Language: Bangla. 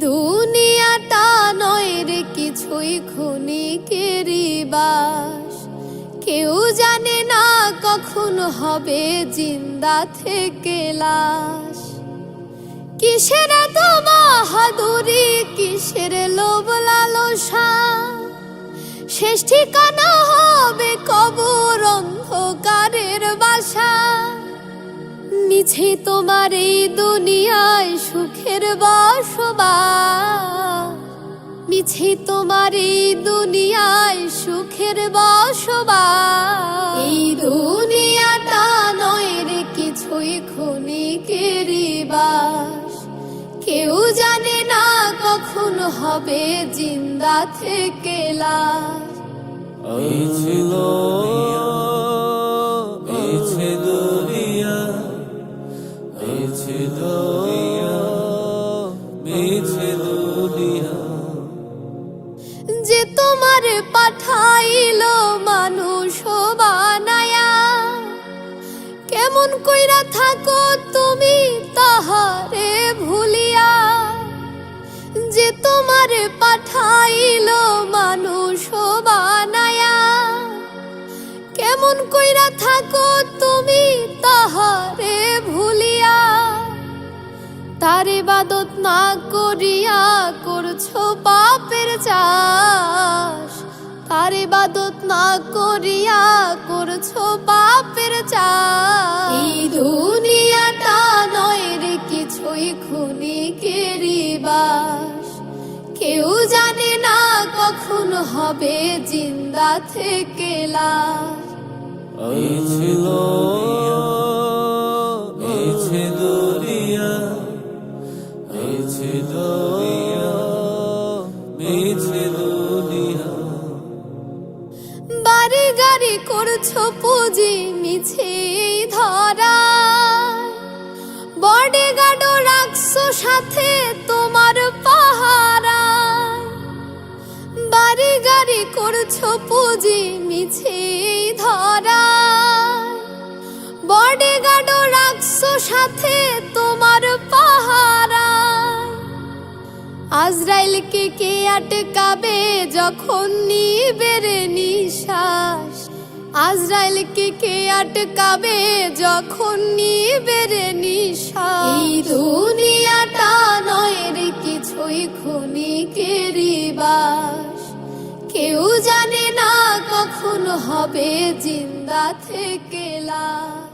দুনিয়াটা নয় রে কিছুই কেউ জানে না কখন হবে জিন্দা থেকে লাশ। কিসের এত বাহাদুরি কিসের লোভ লালসা শেষ ঠিকানা হবে কবর অন্ধকারের বাসা। মিছে তোমার এই দুনিয়ায় সুখের বসবাস। মিছে তোমার এই দুনিয়ায় সুখের বসবাস। এই দুনিয়াটা নয় রে কিছুই ক্ষণিকেরই বাস। কেউ জানে না কখন হবে জিন্দা থেকে লাশ? এই ছিল এই ছিল এই ছিল এই ছিল যে তোমার পাঠাইল মানুষ বানায়া কেমন কইরা থাকো তুমি তাহারে ভুলিয়া। যে তোমার পাঠাইল মানুষ বানায়া, কেমন কইরা থাকো তুমি তাহারে ভুলিয়া। তার ইবাদত না করিয়া করছ পাপের চাষ, তার ইবাদত না করিয়া কখন হবে জিন্দা থেকে লাশ এই ছিল এই ছিল দুনিয়া এই ছিল এই ছিল দুনিয়া। বাড়ি গাড়ি করছ পুঁজি মিছে ধরা। করছ পুঁজি ধরা। বডি গার্ডও রাখছো সাথে তোমার পাহারা। আজরাইলকে কে আটকাবে যখন নিবে রে নিশ্বাস? আজরাইলকে কে আটকাবে যখন নিবে রে নিশ্বাস? এই দুনিয়াটা নয় রে কিছুই বাস কেউ জানে না কখন হবে জিন্দা থেকে লাশ।